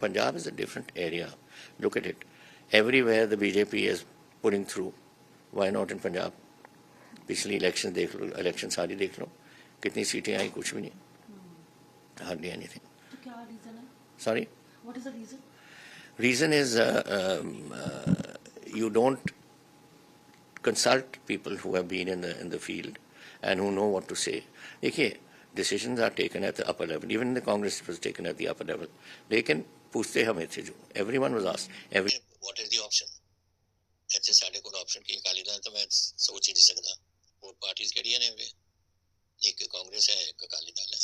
Punjab is a different area. Look at it. Everywhere the BJP is putting through. Why not in Punjab? पिछली election देख लो election सारी देख लो कितनी सीटें आई कुछ भी नहीं हार्डली एनीथिंग तो क्या रीजन है sorry what is the reason reason is uh, um, uh, you don't consult people who have been in the in the field and who know what to say. देखिए decisions are taken at the upper level. Even in the Congress, it was taken at the upper level. लेकिन पूछते हमें थे जो everyone was asked. Every what is the option? ਇੱਥੇ ਸਾਡੇ ਕੋਲ option ਕੀ ਅਕਾਲੀ ਦਲ ਤਾਂ ਮੈਂ ਸੋਚ ਹੀ ਨਹੀਂ ਸਕਦਾ ਹੋਰ ਪਾਰਟੀਆਂ ਕਿਹੜੀਆਂ ਨੇ ਉਰੇ ਇੱਕ ਕਾਂਗਰਸ ਹੈ ਇੱਕ ਅਕਾਲੀ ਦਲ ਹੈ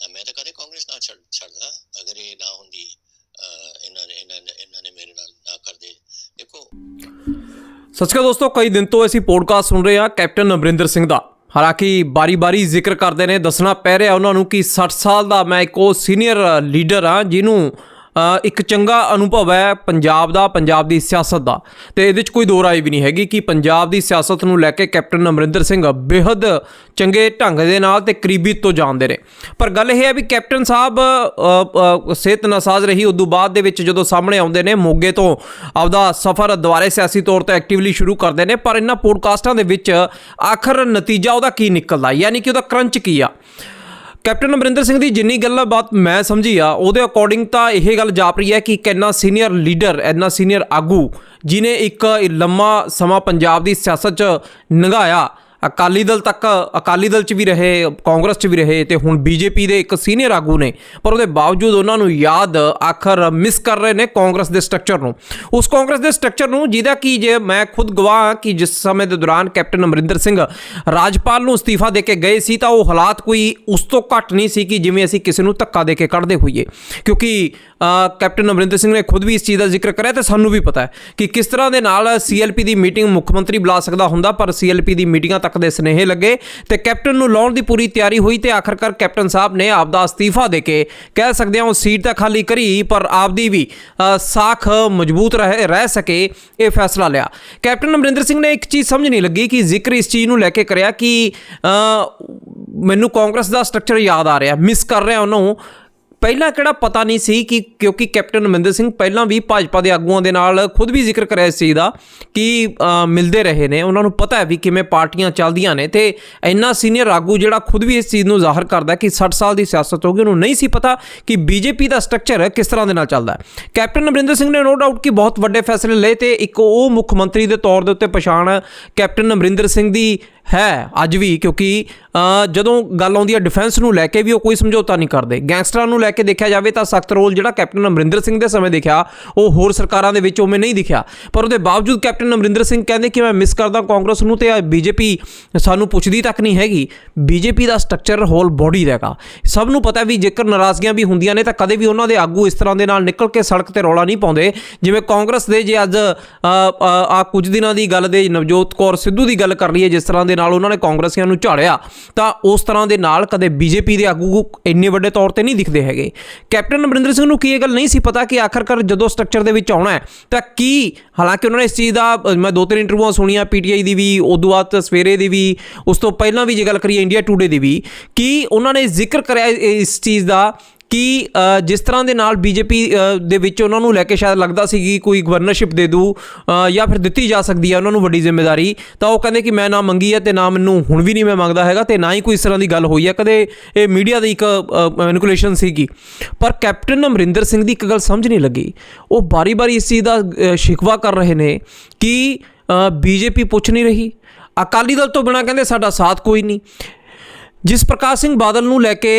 ਅਹ ਮੈਂ ਤਾਂ ਕਦੇ ਕਾਂਗਰਸ ਨਾ ਛੱਡ ਛੱਡਦਾ ਅਗਰ ਇਹ ਨਾ ਹੁੰਦੀ ਅਹ ਇਹਨਾਂ ਨੇ ਇਹਨਾਂ ਨੇ ਇਹਨਾਂ ਨੇ ਮੇਰੇ ਨਾਲ ਨਾ ਕਰਦੇ ਦੇਖੋ ਸਤਿ ਸ਼੍ਰੀ ਅਕਾਲ ਦੋਸਤੋ ਕਈ ਦਿਨ ਤੋਂ ਅਸੀਂ ਪੋਡਕਾਸਟ ਸੁਣ ਰਹੇ ਹਾਂ ਕੈਪਟਨ ਅਮਰਿੰਦਰ ਸਿੰਘ ਦਾ ਹਾਲਾਂਕਿ ਬਾਰੀ-ਬਾਰੀ ਜ਼ਿਕਰ ਕਰਦੇ ਨੇ, ਦੱਸਣਾ ਪੈ ਰਿਹਾ ਉਹਨਾਂ ਨੂੰ ਕਿ 60 ਸਾਲ ਦਾ ਮੈਂ ਇੱਕ ਉਹ ਸੀਨੀਅਰ ਲੀਡਰ ਹਾਂ, ਜਿਹਨੂੰ ਇੱਕ ਚੰਗਾ ਅਨੁਭਵ ਹੈ ਪੰਜਾਬ ਦਾ, ਪੰਜਾਬ ਦੀ ਸਿਆਸਤ ਦਾ। ਤੇ ਇਹਦੇ 'ਚ ਕੋਈ ਦੋ ਰਾਏ ਵੀ ਨਹੀਂ ਹੈਗੀ ਕਿ ਪੰਜਾਬ ਦੀ ਸਿਆਸਤ ਨੂੰ ਲੈ ਕੇ ਕੈਪਟਨ ਅਮਰਿੰਦਰ ਸਿੰਘ ਬੇहद ਚੰਗੇ ਢੰਗ ਦੇ ਨਾਲ ਤੇ ਕਰੀਬੀ ਤੋਂ ਜਾਣਦੇ ਨੇ। ਪਰ ਗੱਲ ਇਹ ਹੈ ਵੀ ਕੈਪਟਨ ਸਾਹਿਬ ਸਿਹਤ ਨਾਸਾਜ਼ ਰਹੀ, ਉਦੋਂ ਬਾਅਦ ਦੇ ਵਿੱਚ ਜਦੋਂ ਸਾਹਮਣੇ ਆਉਂਦੇ ਨੇ, ਮੋਗੇ ਤੋਂ ਆਪਦਾ ਸਫ਼ਰ ਦੁਬਾਰੇ ਸਿਆਸੀ ਤੌਰ ਤੇ ਐਕਟਿਵਲੀ ਸ਼ੁਰੂ ਕਰਦੇ ਨੇ, ਪਰ ਇਹਨਾਂ ਪੋਡਕਾਸਟਾਂ ਦੇ ਵਿੱਚ ਆਖਰ ਨਤੀਜਾ ਉਹਦਾ ਕੀ ਨਿਕਲਦਾ? ਯਾਨੀ ਕਿ ਉਹਦਾ ਕਰੰਚ ਕੀ ਆ? ਕੈਪਟਨ ਅਮਰਿੰਦਰ ਸਿੰਘ ਦੀ ਜਿੰਨੀ ਗੱਲਾਂ ਬਾਤ ਮੈਂ ਸਮਝੀ ਆ, ਉਹਦੇ ਅਕੋਰਡਿੰਗ ਤਾਂ ਇਹ ਗੱਲ ਜਾਪ ਰਹੀ ਹੈ ਕਿ ਕਿੰਨਾ ਸੀਨੀਅਰ ਲੀਡਰ ਇੰਨਾ ਸੀਨੀਅਰ ਆਗੂ ਜਿਨੇ ਇੱਕ ਲੰਮਾ ਸਮਾਂ ਪੰਜਾਬ ਦੀ ਸਿਆਸਤ 'ਚ ਲੰਘਾਇਆ ਅਕਾਲੀ ਦਲ ਤੱਕ, ਅਕਾਲੀ ਦਲ 'ਚ ਵੀ ਰਹੇ, ਕਾਂਗਰਸ 'ਚ ਵੀ ਰਹੇ ਤੇ ਹੁਣ ਬੀਜੇਪੀ ਦੇ ਇੱਕ ਸੀਨੀਅਰ ਆਗੂ ਨੇ, ਪਰ ਉਹਦੇ ਬਾਵਜੂਦ ਉਹਨਾਂ ਨੂੰ ਯਾਦ ਆਖਰ ਮਿਸ ਕਰ ਰਹੇ ਨੇ ਕਾਂਗਰਸ ਦੇ ਸਟਰਕਚਰ ਨੂੰ। ਉਸ ਕਾਂਗਰਸ ਦੇ ਸਟਰਕਚਰ ਨੂੰ ਜਿਹਦਾ ਕਿ ਜੇ ਮੈਂ ਖੁਦ ਗਵਾਹ ਹਾਂ ਕਿ ਜਿਸ ਸਮੇਂ ਦੇ ਦੌਰਾਨ ਕੈਪਟਨ ਅਮਰਿੰਦਰ ਸਿੰਘ ਰਾਜਪਾਲ ਨੂੰ ਅਸਤੀਫਾ ਦੇ ਕੇ ਗਏ ਸੀ ਤਾਂ ਉਹ ਹਾਲਾਤ ਕੋਈ ਉਸ ਤੋਂ ਘੱਟ ਨਹੀਂ ਸੀ ਕਿ ਜਿਵੇਂ ਅਸੀਂ ਕਿਸੇ ਨੂੰ ਧੱਕਾ ਦੇ ਕੇ ਕੱਢਦੇ ਹੋਈਏ। ਕਿਉਂਕਿ ਕੈਪਟਨ ਅਮਰਿੰਦਰ ਸਿੰਘ ਨੇ ਖੁਦ ਵੀ ਇਸ ਚੀਜ਼ ਦਾ ਜ਼ਿਕਰ ਕਰਿਆ ਤੇ ਸਾਨੂੰ ਵੀ ਪਤਾ ਹੈ ਕਿ ਕਿਸ ਤਰ੍ਹਾਂ ਦੇ ਨਾਲ ਸੀਐਲਪੀ ਦੀ ਮੀਟਿੰਗ ਮੁੱਖ ਮੰਤਰੀ ਬੁਲਾ ਸਕਦਾ ਹੁੰਦਾ, ਪਰ ਸੀਐਲਪੀ ਦੀ ਮੀਟਿੰਗਾਂ ਤੱਕ ਦੇ ਸਨੇਹੇ ਲੱਗੇ ਤੇ ਕੈਪਟਨ ਨੂੰ ਲਾਉਣ ਦੀ ਪੂਰੀ ਤਿਆਰੀ ਹੋਈ ਤੇ ਆਖਰਕਾਰ ਕੈਪਟਨ ਸਾਹਿਬ ਨੇ ਆਪਦਾ ਅਸਤੀਫਾ ਦੇ ਕੇ ਕਹਿ ਸਕਦੇ ਹਾਂ ਉਹ ਸੀਟ ਤਾਂ ਖਾਲੀ ਕਰੀ, ਪਰ ਆਪਦੀ ਵੀ ਸਾਖ ਮਜ਼ਬੂਤ ਰਹਿ ਰਹਿ ਸਕੇ, ਇਹ ਫੈਸਲਾ ਲਿਆ। ਕੈਪਟਨ ਅਮਰਿੰਦਰ ਸਿੰਘ ਨੇ ਇੱਕ ਚੀਜ਼ ਸਮਝ ਨਹੀਂ ਲੱਗੀ ਕਿ ਜ਼ਿਕਰ ਇਸ ਚੀਜ਼ ਨੂੰ ਲੈ ਕੇ ਕਰਿਆ ਕਿ ਮੈਨੂੰ ਕਾਂਗਰਸ ਦਾ ਸਟਰਕਚਰ ਯਾਦ ਆ ਰਿਹਾ, ਮਿਸ ਕਰ ਰਿਹਾ ਉਹਨੂੰ ਪਹਿਲਾਂ ਕਿਹੜਾ ਪਤਾ ਨਹੀਂ ਸੀ ਕਿ ਕਿਉਂਕਿ ਕੈਪਟਨ ਅਮਰਿੰਦਰ ਸਿੰਘ ਪਹਿਲਾਂ ਵੀ ਭਾਜਪਾ ਦੇ ਆਗੂਆਂ ਦੇ ਨਾਲ ਖੁਦ ਵੀ ਜ਼ਿਕਰ ਕਰਿਆ ਇਸ ਚੀਜ਼ ਦਾ ਕਿ ਮਿਲਦੇ ਰਹੇ ਨੇ। ਉਹਨਾਂ ਨੂੰ ਪਤਾ ਹੈ ਵੀ ਕਿਵੇਂ ਪਾਰਟੀਆਂ ਚੱਲਦੀਆਂ ਨੇ ਤੇ ਇੰਨਾ ਸੀਨੀਅਰ ਆਗੂ ਜਿਹੜਾ ਖੁਦ ਵੀ ਇਸ ਚੀਜ਼ ਨੂੰ ਜ਼ਾਹਰ ਕਰਦਾ ਕਿ 60 ਸਾਲ ਦੀ ਸਿਆਸਤ ਹੋ ਗਈ, ਉਹਨੂੰ ਨਹੀਂ ਸੀ ਪਤਾ ਕਿ ਬੀਜੇਪੀ ਦਾ ਸਟਰਕਚਰ ਕਿਸ ਤਰ੍ਹਾਂ ਦੇ ਨਾਲ ਚੱਲਦਾ ਹੈ। ਕੈਪਟਨ ਅਮਰਿੰਦਰ ਸਿੰਘ ਨੇ ਨੋ ਡਾਊਟ ਕਿ ਬਹੁਤ ਵੱਡੇ ਫੈਸਲੇ ਲਏ ਤੇ ਇੱਕ ਉਹ ਮੁੱਖ ਮੰਤਰੀ ਦੇ ਤੌਰ ਦੇ ਉੱਤੇ ਪਛਾਣ ਕੈਪਟਨ ਅਮਰਿੰਦਰ ਸਿੰਘ ਦੀ ਹੈ ਅੱਜ ਵੀ ਕਿਉਂਕਿ ਜਦੋਂ ਗੱਲ ਆਉਂਦੀ ਹੈ ਡਿਫੈਂਸ ਨੂੰ ਲੈ ਕੇ ਵੀ ਉਹ ਕੋਈ ਸਮਝੌਤਾ ਨਹੀਂ ਕਰਦੇ। ਗੈਂਗਸਟਰਾਂ ਨੂੰ ਲੈ ਕੇ ਦੇਖਿਆ ਜਾਵੇ ਤਾਂ ਸਖਤ ਰੋਲ ਜਿਹੜਾ ਕੈਪਟਨ ਅਮਰਿੰਦਰ ਸਿੰਘ ਦੇ ਸਮੇਂ ਦੇਖਿਆ, ਉਹ ਹੋਰ ਸਰਕਾਰਾਂ ਦੇ ਵਿੱਚ ਉਵੇਂ ਨਹੀਂ ਦਿਖਿਆ। ਪਰ ਉਹਦੇ ਬਾਵਜੂਦ ਕੈਪਟਨ ਅਮਰਿੰਦਰ ਸਿੰਘ ਕਹਿੰਦੇ ਕਿ ਮੈਂ ਮਿਸ ਕਰਦਾ ਕਾਂਗਰਸ ਨੂੰ ਤੇ ਬੀਜੇਪੀ ਸਾਨੂੰ ਪੁੱਛਦੀ ਤੱਕ ਨਹੀਂ ਹੈਗੀ। ਬੀਜੇਪੀ ਦਾ ਸਟਰਕਚਰ ਹੋਲ ਬੋਡੀ ਦਾ ਹੈਗਾ। ਸਭ ਨੂੰ ਪਤਾ ਵੀ ਜੇਕਰ ਨਾਰਾਜ਼ਗੀਆਂ ਵੀ ਹੁੰਦੀਆਂ ਨੇ ਤਾਂ ਕਦੇ ਵੀ ਉਹਨਾਂ ਦੇ ਆਗੂ ਇਸ ਤਰ੍ਹਾਂ ਦੇ ਨਾਲ ਨਿਕਲ ਕੇ ਸੜਕ ਤੇ ਰੌਲਾ ਨਹੀਂ ਪਾਉਂਦੇ। ਜਿਵੇਂ ਕਾਂਗਰਸ ਦੇ ਜੇ ਅੱਜ ਆ ਕੁਝ ਦਿਨਾਂ ਦੀ ਗੱਲ ਦੇ ਨਵਜੋਤ ਕੌਰ ਸਿੱਧੂ ਦੀ ਗੱਲ ਕਰ ਲਈਏ, ਜਿਸ ਤਰ੍ਹਾਂ ਦੇ ਨਾਲ ਉਹਨਾਂ ਨੇ ਕਾਂਗਰਸੀਆਂ ਨੂੰ ਝਾੜਿਆ, ਤਾਂ ਉਸ ਤਰ੍ਹਾਂ ਦੇ ਨਾਲ ਕਦੇ ਬੀਜੇਪੀ ਦੇ ਆਗੂ ਇੰਨੇ ਵੱਡੇ ਤੌਰ ਤੇ ਨਹੀਂ ਦਿਖਦੇ ਹੈਗੇ। ਕੈਪਟਨ ਅਮਰਿੰਦਰ ਸਿੰਘ ਨੂੰ ਕੀ ਇਹ ਗੱਲ ਨਹੀਂ ਸੀ ਪਤਾ ਕਿ ਆਖਰਕਾਰ ਜਦੋਂ ਸਟਰਕਚਰ ਦੇ ਵਿੱਚ ਆਉਣਾ ਹੈ, ਤਾਂ ਕੀ ਹਾਲਾਂਕਿ ਉਹਨਾਂ ਨੇ ਇਸ ਚੀਜ਼ ਦਾ ਮੈਂ ਦੋ ਤਿੰਨ ਇੰਟਰਵਿਊਆਂ ਸੁਣੀਆਂ ਪੀਟੀਆਈ ਦੀ ਵੀ, ਉਦੋਂ ਬਾਅਦ ਸਵੇਰੇ ਦੀ ਵੀ, ਉਸ ਤੋਂ ਪਹਿਲਾਂ ਵੀ ਜੇ ਗੱਲ ਕਰੀਏ ਇੰਡੀਆ ਟੂਡੇ ਦੀ ਵੀ, ਕਿ ਉਹਨਾਂ ਨੇ ਜ਼ਿਕਰ ਕਰਿਆ ਇਸ ਚੀਜ਼ ਦਾ ਕਿ ਜਿਸ ਤਰ੍ਹਾਂ ਦੇ ਨਾਲ ਬੀਜੇਪੀ ਦੇ ਵਿੱਚ ਉਹਨਾਂ ਨੂੰ ਲੈ ਕੇ ਸ਼ਾਇਦ ਲੱਗਦਾ ਸੀ ਕਿ ਕੋਈ ਗਵਰਨਰਸ਼ਿਪ ਦੇ ਦੂ ਜਾਂ ਫਿਰ ਦਿੱਤੀ ਜਾ ਸਕਦੀ ਹੈ ਉਹਨਾਂ ਨੂੰ ਵੱਡੀ ਜ਼ਿੰਮੇਵਾਰੀ, ਤਾਂ ਉਹ ਕਹਿੰਦੇ ਕਿ ਮੈਂ ਨਾ ਮੰਗੀ ਹੈ ਤੇ ਨਾ ਮੈਨੂੰ ਹੁਣ ਵੀ ਨਹੀਂ ਮੈਂ ਮੰਗਦਾ ਹੈਗਾ ਤੇ ਨਾ ਹੀ ਕੋਈ ਇਸ ਤਰ੍ਹਾਂ ਦੀ ਗੱਲ ਹੋਈ ਹੈ ਕਦੇ ਇਹ ਮੀਡੀਆ ਦੀ ਇੱਕ ਮੈਨੂਕੂਲੇਸ਼ਨ ਸੀਗੀ। ਪਰ ਕੈਪਟਨ ਅਮਰਿੰਦਰ ਸਿੰਘ ਦੀ ਇੱਕ ਗੱਲ ਸਮਝ ਨਹੀਂ ਲੱਗੀ। ਉਹ ਬਾਰੀ-ਬਾਰੀ ਇਸ ਚੀਜ਼ ਦਾ ਸ਼ਿਕਵਾ ਕਰ ਰਹੇ ਨੇ ਕਿ ਬੀਜੇਪੀ ਪੁੱਛ ਨਹੀਂ ਰਹੀ। ਅਕਾਲੀ ਦਲ ਤੋਂ ਬਿਨਾ ਕਹਿੰਦੇ ਸਾਡਾ ਸਾਥ ਕੋਈ ਨਹੀਂ। ਜਿਸ ਪ੍ਰਕਾਸ਼ ਸਿੰਘ ਬਾਦਲ ਨੂੰ ਲੈ ਕੇ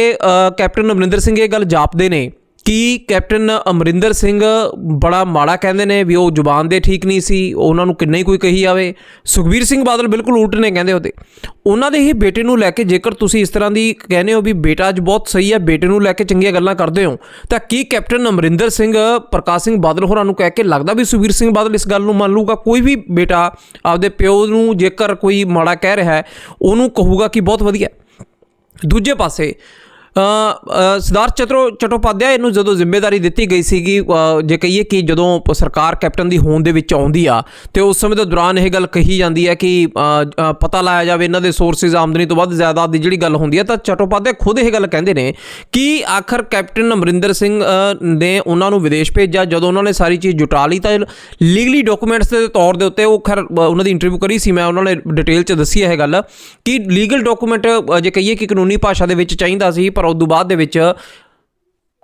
ਕੈਪਟਨ ਅਮਰਿੰਦਰ ਸਿੰਘ ਇਹ ਗੱਲ ਜਾਪਦੇ ਨੇ ਕਿ ਕੈਪਟਨ ਅਮਰਿੰਦਰ ਸਿੰਘ ਬੜਾ ਮਾੜਾ ਕਹਿੰਦੇ ਨੇ ਵੀ ਉਹ ਜ਼ੁਬਾਨ ਦੇ ਠੀਕ ਨਹੀਂ ਸੀ, ਉਹਨਾਂ ਨੂੰ ਕਿੰਨਾ ਹੀ ਕੋਈ ਕਹੀ ਜਾਵੇ। ਸੁਖਬੀਰ ਸਿੰਘ ਬਾਦਲ ਬਿਲਕੁਲ ਉਲਟ ਨੇ ਕਹਿੰਦੇ ਉਹਦੇ। ਉਹਨਾਂ ਦੇ ਹੀ ਬੇਟੇ ਨੂੰ ਲੈ ਕੇ ਜੇਕਰ ਤੁਸੀਂ ਇਸ ਤਰ੍ਹਾਂ ਦੀ ਕਹਿੰਦੇ ਹੋ ਵੀ ਬੇਟਾ ਅੱਜ ਬਹੁਤ ਸਹੀ ਹੈ, ਬੇਟੇ ਨੂੰ ਲੈ ਕੇ ਚੰਗੀਆਂ ਗੱਲਾਂ ਕਰਦੇ ਹੋ, ਤਾਂ ਕੀ ਕੈਪਟਨ ਅਮਰਿੰਦਰ ਸਿੰਘ, ਪ੍ਰਕਾਸ਼ ਸਿੰਘ ਬਾਦਲ ਹੋਰਾਂ ਨੂੰ ਕਹਿ ਕੇ ਲੱਗਦਾ ਵੀ ਸੁਖਬੀਰ ਸਿੰਘ ਬਾਦਲ ਇਸ ਗੱਲ ਨੂੰ ਮੰਨ ਲੂਗਾ ਕੋਈ ਵੀ ਬੇਟਾ ਆਪਦੇ ਪਿਓ ਨੂੰ ਜੇਕਰ ਕੋਈ ਮਾੜਾ ਕਹਿ ਰਿਹਾ ਹੈ, ਉਹਨੂੰ ਕਹੂਗਾ ਕਿ ਬਹੁਤ ਵਧੀਆ। ਦੂਜੇ ਪਾਸੇ ਸਰਦਾਰ ਅ, ਸਿਧਾਰਥ ਚਤਰੋ ਚਟੋਪਾਧਿਆਏ ਨੂੰ ਜਦੋਂ ਜ਼ਿੰਮੇਵਾਰੀ ਦਿੱਤੀ ਗਈ ਸੀਗੀ ਜੇ ਕਹੀਏ ਕਿ ਜਦੋਂ ਸਰਕਾਰ ਕੈਪਟਨ ਦੀ ਹੋਂਦ ਦੇ ਵਿੱਚ ਆਉਂਦੀ ਆ ਤੇ ਉਸ ਸਮੇਂ ਦੇ ਦੌਰਾਨ ਇਹ ਗੱਲ ਕਹੀ ਜਾਂਦੀ ਹੈ ਕਿ ਪਤਾ ਲਾਇਆ ਜਾਵੇ ਇਹਨਾਂ ਦੇ ਸੋਰਸਿਸ ਆਮਦਨੀ ਤੋਂ ਵੱਧ ਜ਼ਿਆਦਾ ਦੀ ਜਿਹੜੀ ਗੱਲ ਹੁੰਦੀ ਹੈ ਤਾਂ ਚਟੋਪਾਧਿਆਏ ਖੁਦ ਇਹ ਗੱਲ ਕਹਿੰਦੇ ਨੇ ਕਿ ਆਖਰ ਕੈਪਟਨ ਅਮਰਿੰਦਰ ਸਿੰਘ ਨੇ ਉਹਨਾਂ ਨੂੰ ਵਿਦੇਸ਼ ਭੇਜਿਆ। ਜਦੋਂ ਉਹਨਾਂ ਨੇ ਸਾਰੀ ਚੀਜ਼ ਜੁਟਾ ਲਈ ਤਾਂ ਲੀਗਲੀ ਡਾਕੂਮੈਂਟਸ ਦੇ ਤੌਰ ਦੇ ਉੱਤੇ ਉਹ ਖੈਰ ਉਹਨਾਂ ਦੀ ਇੰਟਰਵਿਊ ਕਰੀ ਸੀ। ਮੈਂ ਉਹਨਾਂ ਨੇ ਡਿਟੇਲ ਚ ਦੱਸੀ ਹੈ ਇਹ ਗੱਲ ਕਿ ਲੀਗਲ ਡਾਕੂਮੈਂਟ ਜੇ ਕਹੀਏ ਕਿ ਕਾਨੂੰਨੀ ਭਾਸ਼ਾ ਦੇ ਵਿੱਚ ਚਾਹੀਦਾ ਸੀ ਪਰ ਉਸ ਤੋਂ ਬਾਅਦ ਦੇ ਵਿੱਚ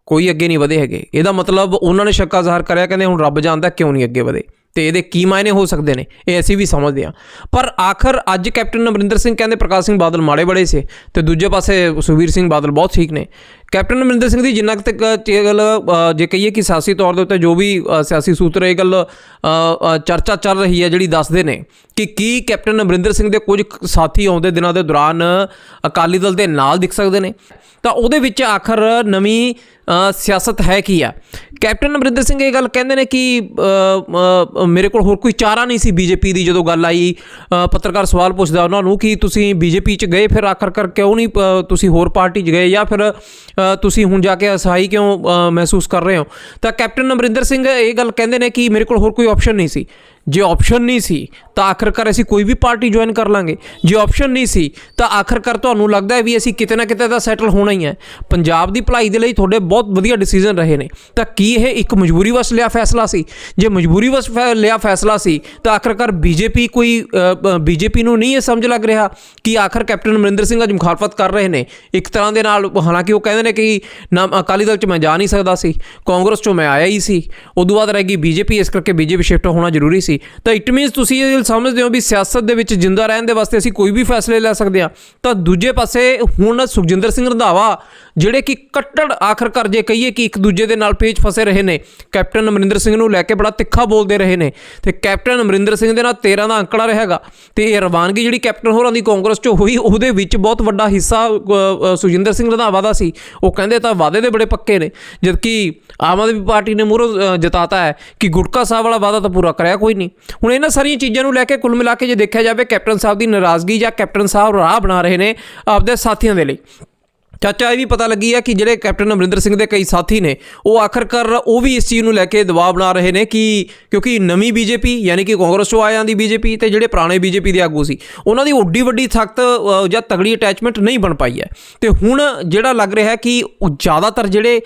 ਕੋਈ ਅੱਗੇ ਨਹੀਂ ਵਧੇ ਹੈਗੇ। ਇਹਦਾ ਮਤਲਬ ਉਹਨਾਂ ਨੇ ਸ਼ੱਕਾ ਜ਼ਾਹਰ ਕਰਿਆ, ਕਹਿੰਦੇ ਹੁਣ ਰੱਬ ਜਾਣਦਾ ਕਿਉਂ ਨਹੀਂ ਅੱਗੇ ਵਧੇ। ਤੇ ਇਹਦੇ ਕੀ ਮਾਇਨੇ ਹੋ ਸਕਦੇ ਨੇ, ਇਹ ਅਸੀਂ ਵੀ ਸਮਝਦੇ ਹਾਂ। ਪਰ ਆਖਰ ਅੱਜ ਕੈਪਟਨ ਅਮਰਿੰਦਰ ਸਿੰਘ ਕਹਿੰਦੇ ਪ੍ਰਕਾਸ਼ ਸਿੰਘ ਬਾਦਲ ਮਾੜੇ ਬੜੇ ਸੀ ਤੇ ਦੂਜੇ ਪਾਸੇ ਸੁਖਬੀਰ ਸਿੰਘ ਬਾਦਲ ਬਹੁਤ ਠੀਕ ਨੇ। ਕੈਪਟਨ ਅਮਰਿੰਦਰ ਸਿੰਘ ਦੀ ਜਿੰਨਾ ਕੁ ਤੱਕ ਇਹ ਗੱਲ ਜੇ ਕਹੀਏ ਕਿ ਸਿਆਸੀ ਤੌਰ ਦੇ ਉੱਤੇ ਜੋ ਵੀ ਸਿਆਸੀ ਸੂਤਰ ਇਹ ਗੱਲ ਚਰਚਾ ਚੱਲ ਰਹੀ ਹੈ ਜਿਹੜੀ ਦੱਸਦੇ ਨੇ ਕਿ ਕੀ ਕੈਪਟਨ ਅਮਰਿੰਦਰ ਸਿੰਘ ਦੇ ਕੁਝ ਸਾਥੀ ਆਉਂਦੇ ਦਿਨਾਂ ਦੇ ਦੌਰਾਨ ਅਕਾਲੀ ਦਲ ਦੇ ਨਾਲ ਦਿਖ ਸਕਦੇ ਨੇ? ਤਾਂ ਉਹਦੇ ਵਿੱਚ ਆਖਰ ਨਵੀਂ ਸਿਆਸਤ ਹੈ ਕੀ ਆ? ਕੈਪਟਨ ਅਮਰਿੰਦਰ ਸਿੰਘ ਇਹ ਗੱਲ ਕਹਿੰਦੇ ਨੇ ਕਿ ਮੇਰੇ ਕੋਲ ਹੋਰ ਕੋਈ ਚਾਰਾ ਨਹੀਂ ਸੀ ਬੀਜੇਪੀ ਦੀ ਜਦੋਂ ਗੱਲ ਆਈ। ਪੱਤਰਕਾਰ ਸਵਾਲ ਪੁੱਛਦਾ ਉਹਨਾਂ ਨੂੰ ਕਿ ਤੁਸੀਂ ਬੀਜੇਪੀ 'ਚ ਗਏ ਫਿਰ ਆਖਰਕਾਰ ਕਿਉਂ ਨਹੀਂ ਅ, ਤੁਸੀਂ ਹੋਰ ਪਾਰਟੀ 'ਚ ਗਏ ਜਾਂ ਫਿਰ ਤੁਸੀਂ ਹੁਣ ਜਾ ਕੇ ਅਸਹਾਈ ਕਿਉਂ ਮਹਿਸੂਸ ਕਰ ਰਹੇ ਹੋ? ਤਾਂ ਕੈਪਟਨ ਅਮਰਿੰਦਰ ਸਿੰਘ ਇਹ ਗੱਲ ਕਹਿੰਦੇ ਨੇ ਕਿ ਮੇਰੇ ਕੋਲ ਹੋਰ ਕੋਈ ਆਪਸ਼ਨ ਨਹੀਂ ਸੀ। ਜੇ ਆਪਸ਼ਨ ਨਹੀਂ ਸੀ, ਤਾਂ ਆਖਰਕਾਰ ਅਸੀਂ ਕੋਈ ਵੀ ਪਾਰਟੀ ਜੁਆਇਨ ਕਰ ਲਾਂਗੇ। ਜੇ ਆਪਸ਼ਨ ਨਹੀਂ ਸੀ, ਤਾਂ ਆਖਰਕਾਰ ਤੁਹਾਨੂੰ ਲੱਗਦਾ ਹੈ ਵੀ ਅਸੀਂ ਕਿਤੇ ਨਾ ਕਿਤੇ ਤਾਂ ਸੈਟਲ ਹੋਣਾ ਹੀ ਹੈ। ਪੰਜਾਬ ਦੀ ਭਲਾਈ ਦੇ ਲਈ ਤੁਹਾਡੇ ਬਹੁਤ ਵਧੀਆ ਡਿਸੀਜਨ ਰਹੇ ਨੇ। ਤਾਂ ਕੀ ਇਹ ਇੱਕ ਮਜਬੂਰੀ ਵਸ ਲਿਆ ਫੈਸਲਾ ਸੀ? ਜੇ ਮਜਬੂਰੀ ਵਸ ਫੈ- ਲਿਆ ਫੈਸਲਾ ਸੀ, ਤਾਂ ਆਖਰਕਾਰ ਬੀਜੇਪੀ ਕੋਈ ਬੀਜੇਪੀ ਨੂੰ ਨਹੀਂ ਇਹ ਸਮਝ ਲੱਗ ਰਿਹਾ ਕਿ ਆਖਰ ਕੈਪਟਨ ਅਮਰਿੰਦਰ ਸਿੰਘ ਅੱਜ ਮੁਖਾਲਫਤ ਕਰ ਰਹੇ ਨੇ। ਇੱਕ ਤਰ੍ਹਾਂ ਦੇ ਨਾਲ ਹਾਲਾਂਕਿ ਉਹ ਕਹਿੰਦੇ ਨੇ ਕਿ ਨਾ, ਅਕਾਲੀ ਦਲ 'ਚ ਮੈਂ ਜਾ ਨਹੀਂ ਸਕਦਾ ਸੀ। ਕਾਂਗਰਸ 'ਚੋਂ ਮੈਂ ਆਇਆ ਹੀ ਸੀ। ਉਦੋਂ ਬਾਅਦ ਰਹਿ ਗਈ ਬੀਜੇਪੀ, ਇਸ ਕਰਕੇ ਬੀਜੇਪੀ ਸ਼ਿਫਟ ਹੋਣਾ ਜ਼ਰੂਰੀ ਸੀ। ਤਾਂ ਇਟ ਮੀਨਸ ਤੁਸੀਂ ਇਹ ਸਮਝਦੇ ਹੋ ਵੀ ਸਿਆਸਤ ਦੇ ਵਿੱਚ ਜਿੰਦਾ ਰਹਿਣ ਦੇ ਵਾਸਤੇ ਅਸੀਂ ਕੋਈ ਵੀ ਫੈਸਲੇ ਲੈ ਸਕਦੇ ਹਾਂ। ਤਾਂ ਦੂਜੇ ਪਾਸੇ ਹੁਣ ਸੁਖਜਿੰਦਰ ਸਿੰਘ ਰੰਧਾਵਾ, ਜਿਹੜੇ ਕਿ ਕੱਟੜ ਆਖਰਕਾਰ ਜੇ ਕਹੀਏ ਕਿ ਇੱਕ ਦੂਜੇ ਦੇ ਨਾਲ ਪੇਚ ਫਸੇ ਰਹੇ ਨੇ, ਕੈਪਟਨ ਅਮਰਿੰਦਰ ਸਿੰਘ ਨੂੰ ਲੈ ਕੇ ਬੜਾ ਤਿੱਖਾ ਬੋਲਦੇ ਰਹੇ ਨੇ, ਤੇ ਕੈਪਟਨ ਅਮਰਿੰਦਰ ਸਿੰਘ ਦੇ ਨਾਲ 13 ਦਾ ਅੰਕੜਾ ਰਹੇਗਾ, ਤੇ ਇਹ ਰਵਾਨਗੀ ਜਿਹੜੀ ਕੈਪਟਨ ਹੋਰਾਂ ਦੀ ਕਾਂਗਰਸ 'ਚ ਹੋਈ, ਉਹਦੇ ਵਿੱਚ ਬਹੁਤ ਵੱਡਾ ਹਿੱਸਾ ਸੁਖਜਿੰਦਰ ਸਿੰਘ ਰੰਧਾਵਾ ਦਾ ਸੀ। ਉਹ ਕਹਿੰਦੇ ਤਾਂ ਵਾਅਦੇ ਦੇ ਬੜੇ ਪੱਕੇ ਨੇ, ਜਦਕਿ ਆਮ ਆਦਮੀ ਪਾਰਟੀ ਨੇ ਮੂਹਰੋਂ ਜਤਾਤਾ ਹੈ ਕਿ ਗੁਟਕਾ ਸਾਹਿਬ ਵਾਲਾ ਵਾਅਦਾ ਤਾਂ ਪੂਰਾ ਕਰਿਆ ਕੋਈ ਨਹੀਂ। ਹੁਣ ਇਹਨਾਂ ਸਾਰੀਆਂ ਚੀਜ਼ਾਂ ਨੂੰ ਲੈ ਕੇ ਕੁੱਲ ਮਿਲਾ ਕੇ ਜੇ ਦੇਖਿਆ ਜਾਵੇ ਕੈਪਟਨ ਸਾਹਿਬ ਦੀ ਨਾਰਾਜ਼ਗੀ ਜਾਂ ਕੈਪਟਨ ਸਾਹਿਬ ਰਾਹ ਬਣਾ ਰਹੇ ਨੇ ਆਪਦੇ ਸਾਥੀਆਂ ਦੇ ਲਈ। ਚਾਚਾ, ਇਹ ਵੀ ਪਤਾ ਲੱਗੀ ਹੈ ਕਿ ਜਿਹੜੇ ਕੈਪਟਨ ਅਮਰਿੰਦਰ ਸਿੰਘ ਦੇ ਕਈ ਸਾਥੀ ਨੇ, ਉਹ ਆਖਰਕਾਰ ਉਹ ਵੀ ਇਸ ਚੀਜ਼ ਨੂੰ ਲੈ ਕੇ ਦਬਾਅ ਬਣਾ ਰਹੇ ਨੇ ਕਿ ਕਿਉਂਕਿ ਨਵੀਂ ਬੀਜੇਪੀ ਯਾਨੀ ਕਿ ਕਾਂਗਰਸ ਤੋਂ ਆ ਜਾਂਦੀ ਬੀਜੇਪੀ ਤੇ ਜਿਹੜੇ ਪੁਰਾਣੇ ਬੀਜੇਪੀ ਦੇ ਆਗੂ ਸੀ, ਉਹਨਾਂ ਦੀ ਓਡੀ ਵੱਡੀ ਸਖਤ ਜਾਂ ਤਗੜੀ ਅਟੈਚਮੈਂਟ ਨਹੀਂ ਬਣ ਪਾਈ ਹੈ ਤੇ ਹੁਣ ਜਿਹੜਾ ਲੱਗ ਰਿਹਾ ਹੈ ਕਿ ਉਹ ਜ਼ਿਆਦਾਤਰ ਜਿਹੜੇ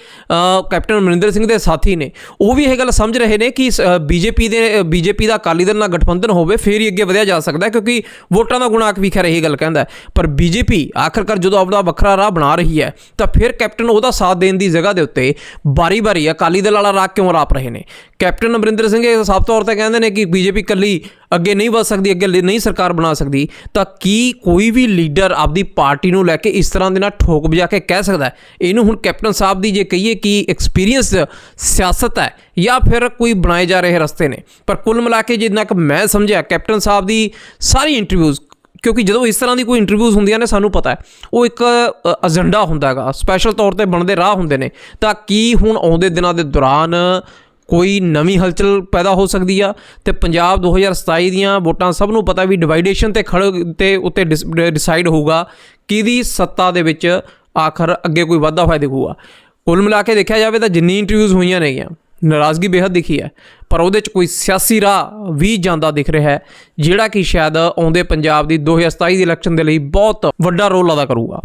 ਕੈਪਟਨ ਅਮਰਿੰਦਰ ਸਿੰਘ ਦੇ ਸਾਥੀ ਨੇ, ਉਹ ਵੀ ਇਹ ਗੱਲ ਸਮਝ ਰਹੇ ਨੇ ਕਿ ਬੀਜੇਪੀ ਦੇ, ਬੀਜੇਪੀ ਦਾ ਅਕਾਲੀ ਦਲ ਨਾਲ ਗਠਬੰਧਨ ਹੋਵੇ, ਫੇਰ ਹੀ ਅੱਗੇ ਵਧਿਆ ਜਾ ਸਕਦਾ ਕਿਉਂਕਿ ਵੋਟਾਂ ਦਾ ਗੁਣਾਕ ਵੀ ਖੈਰ ਇਹ ਗੱਲ ਕਹਿੰਦਾ ਹੈ। ਪਰ ਬੀਜੇਪੀ ਆਖਰਕਾਰ ਜਦੋਂ ਆਪਦਾ ਵੱਖਰਾ ਰਾਹ ਬਣਾ ਰਹੀ ਹੈ, ਤਾਂ ਫਿਰ ਕੈਪਟਨ ਉਹਦਾ ਸਾਥ ਦੇਣ ਦੀ ਜਗ੍ਹਾ ਦੇ ਉੱਤੇ ਬਾਰੀ-ਬਾਰੀ ਅਕਾਲੀ ਦਲ ਵਾਲਾ ਰਾਹ ਕਿਉਂ ਰਾਪ ਰਹੇ ਨੇ? ਕੈਪਟਨ ਅਮਰਿੰਦਰ ਸਿੰਘ ਇਹ ਸਾਫ਼ ਤੌਰ ਤੇ ਕਹਿੰਦੇ ਨੇ ਕਿ ਬੀਜੇਪੀ ਕੱਲੀ ਅੱਗੇ ਨਹੀਂ ਵਧ ਸਕਦੀ, ਅੱਗੇ ਨਹੀਂ ਸਰਕਾਰ ਬਣਾ ਸਕਦੀ, ਤਾਂ ਕੀ ਕੋਈ ਵੀ ਲੀਡਰ ਆਪਦੀ ਪਾਰਟੀ ਨੂੰ ਲੈ ਕੇ ਇਸ ਤਰ੍ਹਾਂ ਦੇ ਨਾਲ ਠੋਕ ਵਜਾ ਕੇ ਕਹਿ ਸਕਦਾ ਇਹਨੂੰ ਹੁਣ ਕੈਪਟਨ ਸਾਹਿਬ ਦੀ ਜੇ ਕਹੀਏ ਕਿ ਐਕਸਪੀਰੀਅੰਸ ਸਿਆਸਤ ਹੈ ਜਾਂ ਫਿਰ ਕੋਈ ਬਣਾਏ ਜਾ ਰਹੇ ਰਸਤੇ ਨੇ। ਪਰ ਕੁੱਲ ਮਿਲਾ ਕੇ ਜਿੰਨਾ ਕਿ ਮੈਂ ਸਮਝਿਆ, ਕੈਪਟਨ ਸਾਹਿਬ ਦੀ ਸਾਰੀ ਇੰਟਰਵਿਊਜ਼ ਕਿਉਂਕਿ ਜਦੋਂ ਇਸ ਤਰ੍ਹਾਂ ਦੀ ਕੋਈ ਇੰਟਰਵਿਊਜ਼ ਹੁੰਦੀਆਂ ਨੇ, ਸਾਨੂੰ ਪਤਾ ਹੈ। ਉਹ ਇੱਕ ਏਜੰਡਾ ਹੁੰਦਾ ਹੈਗਾ। ਸਪੈਸ਼ਲ ਤੌਰ ਤੇ ਬਣਦੇ ਰਾਹ ਹੁੰਦੇ ਨੇ। ਤਾਂ ਕੀ ਹੁਣ ਆਉਂਦੇ ਦਿਨਾਂ ਦੇ ਦੌਰਾਨ ਕੋਈ ਨਵੀਂ ਹਲਚਲ ਪੈਦਾ ਹੋ ਸਕਦੀ ਆ? ਤੇ ਪੰਜਾਬ 2027 ਦੀਆਂ ਵੋਟਾਂ ਸਭ ਨੂੰ ਪਤਾ ਵੀ ਡਿਵਾਈਡੇਸ਼ਨ ਤੇ ਖੜ ਤੇ ਉੱਤੇ ਡਿਸਾਈਡ ਹੋਊਗਾ ਕਿਹਦੀ ਸੱਤਾ ਦੇ ਵਿੱਚ ਆਖਰ ਅੱਗੇ ਕੋਈ ਵਾਧਾ ਹੋਇਆ ਦਿਖੂਗਾ ਕੁੱਲ ਮਿਲਾ ਕੇ ਦੇਖਿਆ ਜਾਵੇ ਤਾਂ ਜਿੰਨੀ ਇੰਟਰਵਿਊਜ਼ ਹੋਈਆਂ ਨੇਗੀਆਂ ਨਾਰਾਜ਼ਗੀ ਬੇਹੱਦ ਦਿਖੀ ਹੈ, ਪਰ ਉਹਦੇ 'ਚ ਕੋਈ ਸਿਆਸੀ ਰਾਹ ਵੀ ਜਾਂਦਾ ਦਿਖ ਰਿਹਾ ਹੈ, ਜਿਹੜਾ ਕਿ ਸ਼ਾਇਦ ਆਉਂਦੇ ਪੰਜਾਬ ਦੀ 2027 ਦੀ ਇਲੈਕਸ਼ਨ ਦੇ ਲਈ ਬਹੁਤ ਵੱਡਾ ਰੋਲ ਅਦਾ ਕਰੂਗਾ।